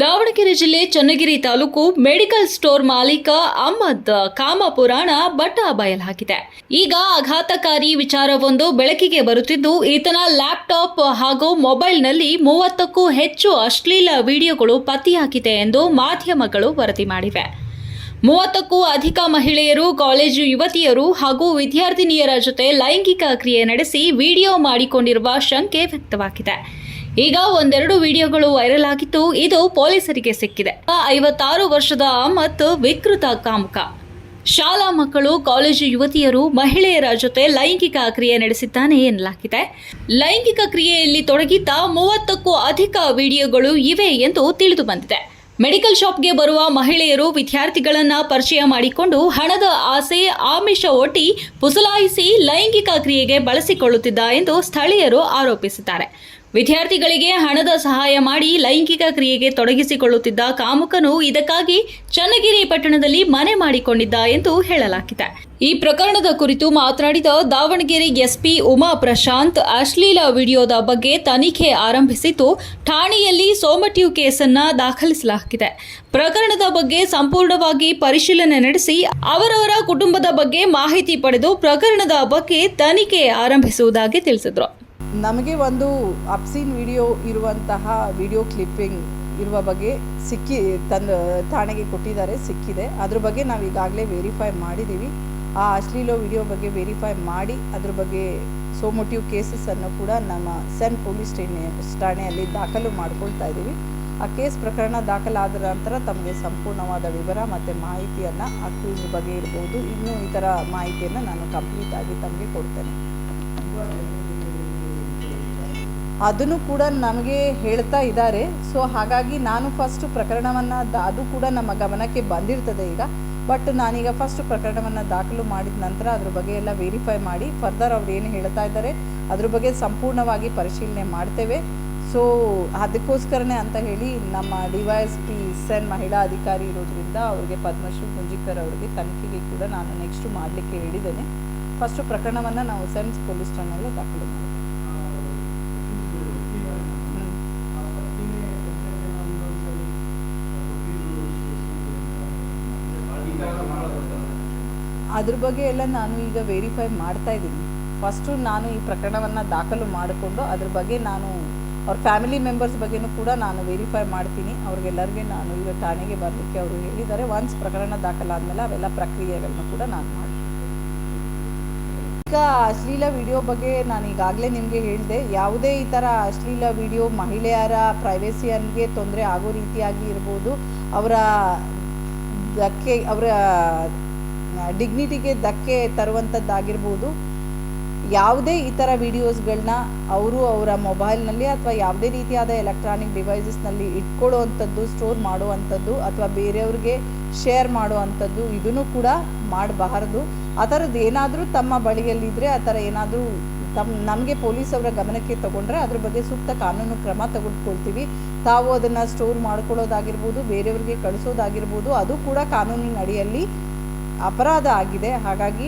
ದಾವಣಗೆರೆ ಜಿಲ್ಲೆ Channagiri taluk medical store ಮಾಲೀಕ Ahmed ಕಾಮಪುರಾಣ but ಬಯಲಾಗಿದೆ ಈಗ ಆಘಾತಕಾರಿ ವಿಚಾರವೊಂದು ಬೆಳಕಿಗೆ ಬರುತ್ತಿದ್ದು, ಈತನ ಲ್ಯಾಪ್ಟಾಪ್ ಹಾಗೂ ಮೊಬೈಲ್ನಲ್ಲಿ ಮೂವತ್ತಕ್ಕೂ ಹೆಚ್ಚು ಅಶ್ಲೀಲ ವಿಡಿಯೋಗಳು ಪತ್ತೆಯಾಗಿದೆ ಎಂದು ಮಾಧ್ಯಮಗಳು ವರದಿ ಮಾಡಿವೆ. ಮೂವತ್ತಕ್ಕೂ ಅಧಿಕ ಮಹಿಳೆಯರು, ಕಾಲೇಜು ಯುವತಿಯರು ಹಾಗೂ ವಿದ್ಯಾರ್ಥಿನಿಯರ ಜೊತೆ ಲೈಂಗಿಕ ಕ್ರಿಯೆ ನಡೆಸಿ ವಿಡಿಯೋ ಮಾಡಿಕೊಂಡಿರುವ ಶಂಕೆ ವ್ಯಕ್ತವಾಗಿದೆ. ಈಗ ಒಂದೆರಡು ವಿಡಿಯೋಗಳು ವೈರಲ್ ಆಗಿದ್ದು, ಇದು ಪೊಲೀಸರಿಗೆ ಸಿಕ್ಕಿದೆ. ಐವತ್ತಾರು ವರ್ಷದ ಅಮತ್ ವಿಕೃತ ಕಾಮುಕ. ಶಾಲಾ ಮಕ್ಕಳು, ಕಾಲೇಜು ಯುವತಿಯರು, ಮಹಿಳೆಯರ ಜೊತೆ ಲೈಂಗಿಕ ಕ್ರಿಯೆ ನಡೆಸಿದ್ದಾನೆ ಎನ್ನಲಾಗಿದೆ. ಲೈಂಗಿಕ ಕ್ರಿಯೆಯಲ್ಲಿ ತೊಡಗಿದ್ದ ಮೂವತ್ತಕ್ಕೂ ಅಧಿಕ ವಿಡಿಯೋಗಳು ಇವೆ ಎಂದು ತಿಳಿದು ಬಂದಿದೆ. ಮೆಡಿಕಲ್ ಶಾಪ್ಗೆ ಬರುವ ಮಹಿಳೆಯರು ವಿದ್ಯಾರ್ಥಿಗಳನ್ನ ಪರಿಚಯ ಮಾಡಿಕೊಂಡು ಹಣದ ಆಸೆ, ಆಮಿಷ ಒಟ್ಟಿ ಪುಸಲಾಯಿಸಿ ಲೈಂಗಿಕ ಕ್ರಿಯೆಗೆ ಬಳಸಿಕೊಳ್ಳುತ್ತಿದ್ದ ಎಂದು ಸ್ಥಳೀಯರು ಆರೋಪಿಸಿದ್ದಾರೆ. ವಿದ್ಯಾರ್ಥಿಗಳಿಗೆ ಹಣದ ಸಹಾಯ ಮಾಡಿ ಲೈಂಗಿಕ ಕ್ರಿಯೆಗೆ ತೊಡಗಿಸಿಕೊಳ್ಳುತ್ತಿದ್ದ ಕಾಮುಕನು ಇದಕ್ಕಾಗಿ ಚನ್ನಗಿರಿ ಪಟ್ಟಣದಲ್ಲಿ ಮನೆ ಮಾಡಿಕೊಂಡಿದ್ದ ಎಂದು ಹೇಳಲಾಗಿದೆ. ಈ ಪ್ರಕರಣದ ಕುರಿತು ಮಾತನಾಡಿದ ದಾವಣಗೆರೆ ಎಸ್ಪಿ ಉಮಾ ಪ್ರಶಾಂತ್, ಅಶ್ಲೀಲ ವಿಡಿಯೋದ ಬಗ್ಗೆ ತನಿಖೆ ಆರಂಭಿಸಿದ್ದು, ಠಾಣೆಯಲ್ಲಿ ಸೋಮಟ್ಯೂ ಕೇಸನ್ನ ದಾಖಲಿಸಲಾಗಿದೆ. ಪ್ರಕರಣದ ಬಗ್ಗೆ ಸಂಪೂರ್ಣವಾಗಿ ಪರಿಶೀಲನೆ ನಡೆಸಿ, ಅವರವರ ಕುಟುಂಬದ ಬಗ್ಗೆ ಮಾಹಿತಿ ಪಡೆದು ಪ್ರಕರಣದ ಬಗ್ಗೆ ತನಿಖೆ ಆರಂಭಿಸುವುದಾಗಿ ತಿಳಿಸಿದರು. ನಮಗೆ ಒಂದು ಅಪ್ಸೀನ್ ವಿಡಿಯೋ ಇರುವಂತಹ ವಿಡಿಯೋ ಕ್ಲಿಪ್ಪಿಂಗ್ ಇರುವ ಬಗ್ಗೆ ಸಿಕ್ಕಿ ತಂದು ಠಾಣೆಗೆ ಕೊಟ್ಟಿದ್ದಾರೆ, ಸಿಕ್ಕಿದೆ. ಅದ್ರ ಬಗ್ಗೆ ನಾವು ಈಗಾಗಲೇ ವೆರಿಫೈ ಮಾಡಿದ್ದೀವಿ ಆ ಅಶ್ಲೀಲ ವಿಡಿಯೋ ಬಗ್ಗೆ ವೆರಿಫೈ ಮಾಡಿ, ಅದ್ರ ಬಗ್ಗೆ ಸೋಮೋಟಿವ್ ಕೇಸಸನ್ನು ಕೂಡ ನಮ್ಮ ಸೆನ್ ಪೊಲೀಸ್ ಠಾಣೆ, ಠಾಣೆಯಲ್ಲಿ ದಾಖಲು ಮಾಡ್ಕೊಳ್ತಾ ಇದ್ದೀವಿ ಆ ಕೇಸ್ ಪ್ರಕರಣ ದಾಖಲಾದ ನಂತರ ತಮಗೆ ಸಂಪೂರ್ಣವಾದ ವಿವರ ಮತ್ತು ಮಾಹಿತಿಯನ್ನು ಅಕ್ಯೂಸ್ ಬಗ್ಗೆ ಇರ್ಬೋದು. ಇನ್ನೂ ಇತರ ಮಾಹಿತಿಯನ್ನು ನಾನು ಕಂಪ್ಲೀಟಾಗಿ ತಮಗೆ ಕೊಡ್ತೇನೆ. ಅದನ್ನು ಕೂಡ ನಮಗೆ ಹೇಳ್ತಾ ಇದ್ದಾರೆ. ಸೊ ಹಾಗಾಗಿ ನಾನು ಫಸ್ಟ್ ಪ್ರಕರಣವನ್ನು ಅದು ಕೂಡ ನಮ್ಮ ಗಮನಕ್ಕೆ ಬಂದಿರ್ತದೆ ಈಗ. ಬಟ್ ನಾನೀಗ ಫಸ್ಟ್ ಪ್ರಕರಣವನ್ನು ದಾಖಲು ಮಾಡಿದ ನಂತರ ಅದ್ರ ಬಗ್ಗೆ ಎಲ್ಲ ವೆರಿಫೈ ಮಾಡಿ ಫರ್ದರ್ ಅವ್ರು ಏನು ಹೇಳ್ತಾ ಇದ್ದಾರೆ, ಅದ್ರ ಬಗ್ಗೆ ಸಂಪೂರ್ಣವಾಗಿ ಪರಿಶೀಲನೆ ಮಾಡ್ತೇವೆ. ಸೊ ಅದಕ್ಕೋಸ್ಕರನೇ ಅಂತ ಹೇಳಿ ನಮ್ಮ D Y S P CEN ಮಹಿಳಾ ಅಧಿಕಾರಿ ಇರೋದ್ರಿಂದ ಅವ್ರಿಗೆ ಪದ್ಮಶ್ರೀ ಗುಂಜಿಕರ್ ಅವರಿಗೆ ತನಿಖೆಗೆ ಕೂಡ ನಾನು ನೆಕ್ಸ್ಟ್ ಮಾಡಲಿಕ್ಕೆ ಹೇಳಿದ್ದೇನೆ. ಫಸ್ಟು ಪ್ರಕರಣವನ್ನು ನಾವು ಸೆನ್ಸ್ ಪೊಲೀಸ್ ಠಾಣೆಯಲ್ಲೇ ದಾಖಲು ಮಾಡ್ತೇವೆ. ಅದ್ರ ಬಗ್ಗೆ ಎಲ್ಲ ನಾನು ಈಗ ವೆರಿಫೈ ಮಾಡ್ತಾ ಇದ್ದೀನಿ. ಫಸ್ಟು ನಾನು ಈ ಪ್ರಕರಣವನ್ನು ದಾಖಲು ಮಾಡಿಕೊಂಡು ಅದ್ರ ಬಗ್ಗೆ ನಾನು ಅವ್ರ ಫ್ಯಾಮಿಲಿ ಮೆಂಬರ್ಸ್ ಬಗ್ಗೆನೂ ಕೂಡ ನಾನು ವೆರಿಫೈ ಮಾಡ್ತೀನಿ. ಅವ್ರಿಗೆಲ್ಲರಿಗೆ ನಾನು ಈಗ ಠಾಣೆಗೆ ಬರಲಿಕ್ಕೆ ಅವರು ಹೇಳಿದ್ದಾರೆ. ಒನ್ಸ್ ಪ್ರಕರಣ ದಾಖಲಾದ್ಮೇಲೆ ಅವೆಲ್ಲ ಪ್ರಕ್ರಿಯೆಗಳನ್ನ ಕೂಡ ನಾನು ಮಾಡ್ತೀನಿ. ಈಗ ಅಶ್ಲೀಲ ವಿಡಿಯೋ ಬಗ್ಗೆ ನಾನು ಈಗಾಗಲೇ ನಿಮಗೆ ಹೇಳಿದೆ. ಯಾವುದೇ ಈ ಥರ ಅಶ್ಲೀಲ ವಿಡಿಯೋ ಮಹಿಳೆಯರ ಪ್ರೈವೇಸಿಯನ್ಗೆ ತೊಂದರೆ ಆಗೋ ರೀತಿಯಾಗಿ ಇರ್ಬೋದು. ಅವರ ಧಕ್ಕೆ ಅವರ ಡಿಗ್ನಿಟಿಗೆ ಧಕ್ಕೆ ತರುವಂಥದ್ದಾಗಿರ್ಬೋದು ಯಾವುದೇ ಈ ಥರ ವಿಡಿಯೋಸ್ಗಳನ್ನ ಅವರು ಅವರ ಮೊಬೈಲ್ನಲ್ಲಿ ಅಥವಾ ಯಾವುದೇ ರೀತಿಯಾದ ಎಲೆಕ್ಟ್ರಾನಿಕ್ ಡಿವೈಸಸ್ನಲ್ಲಿ ಇಟ್ಕೊಳ್ಳುವಂಥದ್ದು ಸ್ಟೋರ್ ಮಾಡುವಂಥದ್ದು ಅಥವಾ ಬೇರೆಯವ್ರಿಗೆ ಶೇರ್ ಮಾಡುವಂಥದ್ದು ಇದನ್ನು ಕೂಡ ಮಾಡಬಾರದು. ಆ ಥರದ್ದು ಏನಾದರೂ ತಮ್ಮ ಬಳಿಯಲ್ಲಿದ್ದರೆ ಆ ಥರ ಏನಾದರೂ ತಮ್ಮ ನಮಗೆ ಪೊಲೀಸವರ ಗಮನಕ್ಕೆ ತಗೊಂಡ್ರೆ ಅದ್ರ ಬಗ್ಗೆ ಸೂಕ್ತ ಕಾನೂನು ಕ್ರಮ ತೆಗೆದುಕೊಳ್ತೀವಿ. ತಾವು ಅದನ್ನು ಸ್ಟೋರ್ ಮಾಡ್ಕೊಳ್ಳೋದಾಗಿರ್ಬೋದು, ಬೇರೆಯವ್ರಿಗೆ ಕಳಿಸೋದಾಗಿರ್ಬೋದು, ಅದು ಕೂಡ ಕಾನೂನಿನ ಅಡಿಯಲ್ಲಿ ಅಪರಾಧ ಆಗಿದೆ. ಹಾಗಾಗಿ